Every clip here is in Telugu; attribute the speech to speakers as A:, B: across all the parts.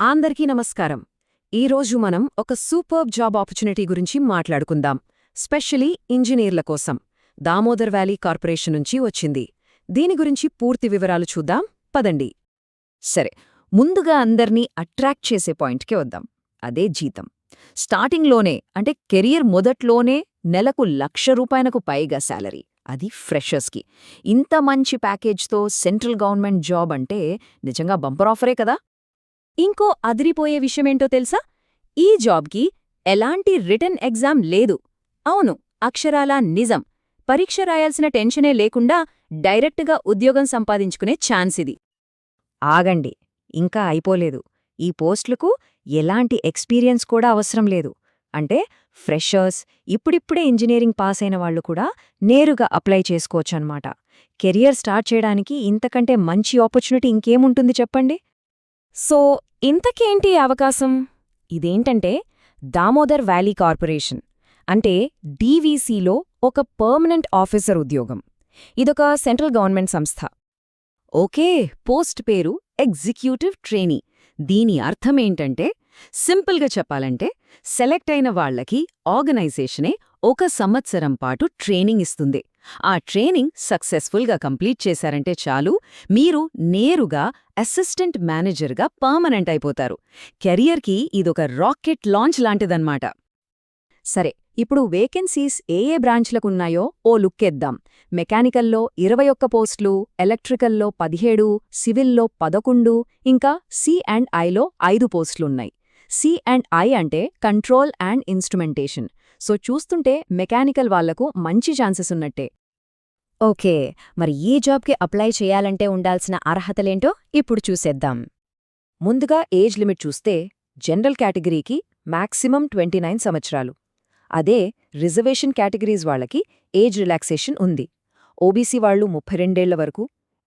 A: అందరికీ నమస్కారం. ఈరోజు మనం ఒక సూపర్బ్ జాబ్ ఆపర్చునిటీ గురించి మాట్లాడుకుందాం. స్పెషలీ ఇంజనీర్ల కోసం. దామోదర్ వ్యాలీ కార్పొరేషన్ నుంచి వచ్చింది. దీని గురించి పూర్తి వివరాలు చూద్దాం. పదండి.
B: సరే ముందుగా అందర్నీ అట్రాక్ట్ చేసే పాయింట్కే వద్దాం. అదే జీతం. స్టార్టింగ్లోనే అంటే కెరియర్ మొదట్లోనే నెలకు లక్ష రూపాయలకు పైగా శాలరీ. అది ఫ్రెషర్స్కి. ఇంత మంచి ప్యాకేజ్తో సెంట్రల్ గవర్నమెంట్ జాబ్ అంటే నిజంగా బంపర్ ఆఫరే కదా?
A: ఇంకో అదిరిపోయే విషయమేంటో తెలుసా? ఈ జాబ్కి ఎలాంటి రిటర్న్ ఎగ్జామ్ లేదు. అవును అక్షరాలా నిజం. పరీక్ష రాయాల్సిన టెన్షనే లేకుండా డైరెక్ట్గా ఉద్యోగం సంపాదించుకునే ఛాన్స్ ఇది.
B: ఆగండి ఇంకా అయిపోలేదు. ఈ పోస్టులకు ఎలాంటి ఎక్స్పీరియన్స్ కూడా అవసరం లేదు. అంటే ఫ్రెషర్స్ ఇప్పుడిప్పుడే ఇంజనీరింగ్ పాస్ అయిన వాళ్ళు కూడా నేరుగా అప్లై చేసుకోవచ్చన్నమాట. కెరియర్ స్టార్ట్ చేయడానికి ఇంతకంటే మంచి ఆపర్చునిటీ ఇంకేముంటుంది చెప్పండి?
A: సో ఇంతకేంటి అవకాశం? ఇదేంటంటే దామోదర్ వ్యాలీ కార్పొరేషన్ అంటే డీవీసీలో ఒక పర్మనెంట్ ఆఫీసర్ ఉద్యోగం. ఇదొక సెంట్రల్ గవర్నమెంట్ సంస్థ.
B: ఓకే పోస్ట్ పేరు ఎగ్జిక్యూటివ్ ట్రైనీ. దీని అర్థమేంటంటే సింపుల్గా చెప్పాలంటే సెలెక్ట్ అయిన వాళ్ళకి ఆర్గనైజేషనే ఒక సంవత్సరం పాటు ట్రైనింగ్ ఇస్తుంది. ఆ ట్రైనింగ్ సక్సెస్ఫుల్గా కంప్లీట్ చేశారంటే చాలు మీరు నేరుగా అసిస్టెంట్ మేనేజర్గా పర్మనెంట్ అయిపోతారు. కెరియర్కి ఇదొక రాకెట్ లాంచ్ లాంటిదన్నమాట.
A: సరే ఇప్పుడు వేకెన్సీస్ ఏ ఏ బ్రాంచ్లకున్నాయో ఓ లుక్కేద్దాం. మెకానికల్లో ఇరవై ఒక్క పోస్టులు ఎలక్ట్రికల్లో పదిహేడు సివిల్లో పదకొండు ఇంకా సి అండ్ ఐలో ఐదు పోస్టులున్నాయి. సి అండ్ ఐ అంటే కంట్రోల్ అండ్ ఇన్స్ట్రుమెంటేషన్ సో చూస్తుంటే మెకానికల్ వాళ్ళకు మంచి ఛాన్సెస్ ఉన్నట్టే.
B: ఓకే మరి ఈ జాబ్కి అప్లై చేయాలంటే ఉండాల్సిన అర్హతలేంటో ఇప్పుడు చూసేద్దాం. ముందుగా ఏజ్ లిమిట్ చూస్తే జనరల్ కేటగిరీకి మాక్సిమం ట్వంటీ నైన్ సంవత్సరాలు. అదే రిజర్వేషన్ కేటగిరీస్ వాళ్ళకి ఏజ్ రిలాక్సేషన్ ఉంది. ఓబీసీ వాళ్ళు ముప్పై రెండేళ్ళ వరకు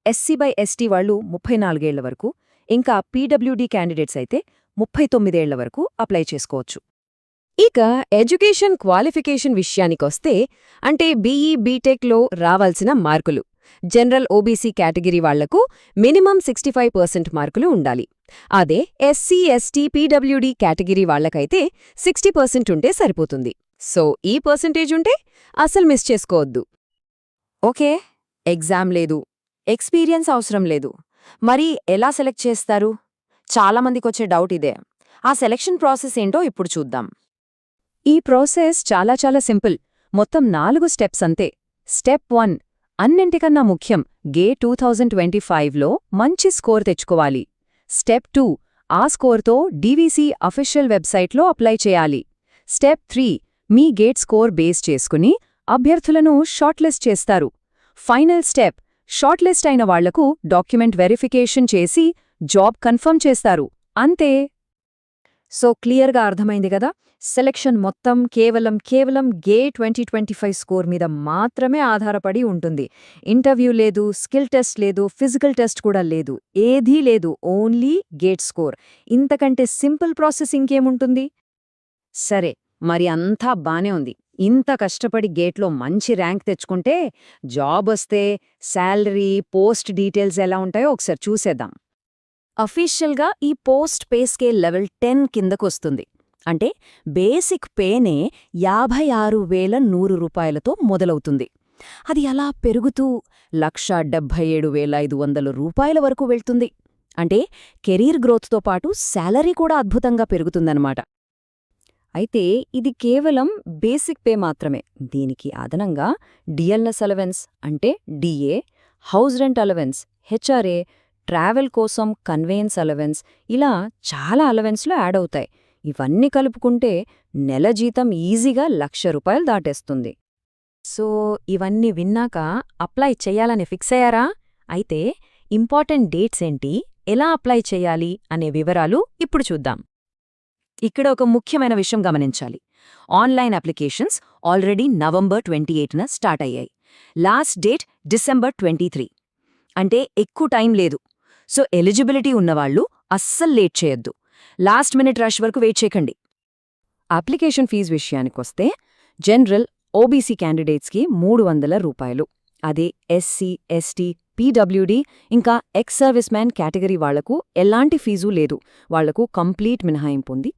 B: ఎస్సీ బై ఎస్టీ వాళ్ళు ముప్పై నాలుగేళ్ళ వరకు ఇంకా పీడబ్ల్యూడీ క్యాండిడేట్స్ అయితే ముప్పై తొమ్మిదేళ్ళ వరకు అప్లై చేసుకోవచ్చు.
A: ఇక ఎడ్యుకేషన్ క్వాలిఫికేషన్ విషయానికొస్తే అంటే బీఈ బీటెక్లో రావాల్సిన మార్కులు. జనరల్ ఓబీసీ కేటగిరీ వాళ్ళకు మినిమం సిక్స్టీ ఫైవ్ పర్సెంట్ మార్కులు ఉండాలి. అదే ఎస్సీ ఎస్టీ పీడబ్ల్యూడీ కేటగిరీ వాళ్ళకైతే సిక్స్టీ పర్సెంట్ ఉంటే సరిపోతుంది. సో ఈ పర్సెంటేజ్ ఉంటే అసలు మిస్ చేసుకోవద్దు.
B: ఓకే? ఎగ్జామ్ లేదు. ఎక్స్పీరియన్స్ అవసరం లేదు. మరి ఎలా సెలెక్ట్ చేస్తారు? చాలామందికొచ్చే డౌట్ ఇదే. ఆ సెలెక్షన్ ప్రాసెస్ ఏంటో ఇప్పుడు చూద్దాం.
A: ఈ ప్రాసెస్ చాలా చాలా సింపుల్. మొత్తం నాలుగు స్టెప్స్ అంతే. స్టెప్ వన్ అన్నింటికన్నా ముఖ్యం గే టూ థౌజండ్ ట్వంటీ ఫైవ్లో మంచి స్కోర్ తెచ్చుకోవాలి. స్టెప్ టూ ఆ స్కోర్తో డీవీసీ అఫీషియల్ వెబ్సైట్లో అప్లై చేయాలి. స్టెప్ త్రీ మీ గేట్ స్కోర్ బేస్ చేసుకుని అభ్యర్థులను షార్ట్లిస్ట్ చేస్తారు. ఫైనల్ స్టెప్ షార్ట్లిస్ట్ అయిన వాళ్ళకు డాక్యుమెంట్ వెరిఫికేషన్ చేసి జాబ్ కన్ఫర్మ్ చేస్తారు. అంతే.
B: సో క్లియర్గా అర్థమైంది కదా? సెలెక్షన్ మొత్తం కేవలం కేవలం గే ట్వంటీ ట్వంటీ ఫైవ్ స్కోర్ మీద మాత్రమే ఆధారపడి ఉంటుంది. ఇంటర్వ్యూ లేదు స్కిల్ టెస్ట్ లేదు ఫిజికల్ టెస్ట్ కూడా లేదు. ఏదీ లేదు ఓన్లీ గేట్ స్కోర్. ఇంతకంటే సింపుల్ ప్రాసెస్ ఇంకేముంటుంది? సరే మరి అంతా బానే ఉంది. ఇంత కష్టపడి గేట్లో మంచి ర్యాంక్ తెచ్చుకుంటే జాబ్ వస్తే శాలరీ పోస్ట్ డీటెయిల్స్ ఎలా ఉంటాయో ఒకసారి చూసేద్దాం.
A: అఫీషియల్గా ఈ post pay scale level ten కిందకొస్తుంది అంటే బేసిక్ పేనే యాభై ఆరు వేల నూరు రూపాయలతో మొదలవుతుంది. అది అలా పెరుగుతూ లక్ష డెబ్భై ఏడు వేల ఐదు వందల రూపాయల వరకు వెళ్తుంది. అంటే కెరీర్ గ్రోత్తో పాటు శాలరీ కూడా అద్భుతంగా పెరుగుతుందన్నమాట. అయితే ఇది కేవలం బేసిక్ పే మాత్రమే. దీనికి అదనంగా డిఎల్ఎస్ అలవెన్స్ అంటే DA house rent allowance HRA travel కోసం కన్వేయన్స్ అలవెన్స్ ఇలా చాలా అలవెన్స్లు యాడ్ అవుతాయి. ఇవన్నీ కలుపుకుంటే నెల జీతం ఈజీగా లక్ష రూపాయలు దాటేస్తుంది. సో ఇవన్నీ విన్నాక అప్లై చెయ్యాలని ఫిక్స్ అయ్యారా? అయితే ఇంపార్టెంట్ డేట్స్ ఏంటి? ఎలా అప్లై చెయ్యాలి అనే వివరాలు ఇప్పుడు చూద్దాం. ఇక్కడ ఒక ముఖ్యమైన విషయం గమనించాలి. Online applications already November twenty ఎయిట్న start అయ్యాయి. Last date December twenty three. అంటే ఎక్కువ టైం లేదు. సో ఎలిజిబిలిటీ ఉన్నవాళ్ళు అస్సలు లేట్ చేయొద్దు. లాస్ట్ మినిట్ రష్ వరకు వెయిట్ చేయకండి. అప్లికేషన్ ఫీజు విషయానికొస్తే జనరల్ ఓబీసీ క్యాండిడేట్స్కి మూడు వందల రూపాయలు. అదే ఎస్సీ ఎస్టీ పీడబ్ల్యూడీ ఇంకా ఎక్స్ సర్వీస్ మ్యాన్ కేటగిరీ వాళ్ళకు ఎలాంటి ఫీజు లేదు. వాళ్ళకు కంప్లీట్ మినహాయింపు ఉంది.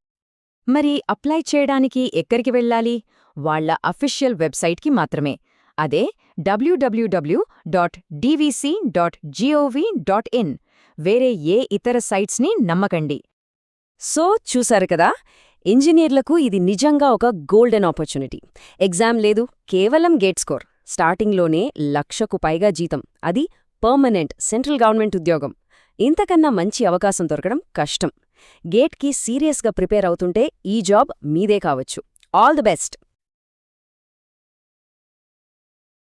B: మరి అప్లై చేయడానికి ఎక్కడికి వెళ్ళాలి? వాళ్ళ అఫీషియల్ వెబ్సైట్కి మాత్రమే. అదే WWW dot DVC dot GOV dot in. వేరే ఏ ఇతర సైట్స్ని నమ్మకండి.
A: సో చూశారు కదా? ఇంజనీర్లకు ఇది నిజంగా ఒక గోల్డెన్ ఆపర్చునిటీ. ఎగ్జామ్ లేదు కేవలం గేట్ స్కోర్. స్టార్టింగ్లోనే లక్షకు పైగా జీతం. అది పర్మనెంట్ సెంట్రల్ గవర్నమెంట్ ఉద్యోగం. ఇంతకన్నా మంచి అవకాశం దొరకడం కష్టం. గేట్కి సీరియస్గా ప్రిపేర్ అవుతుంటే ఈ జాబ్ మీదే కావచ్చు. All the best!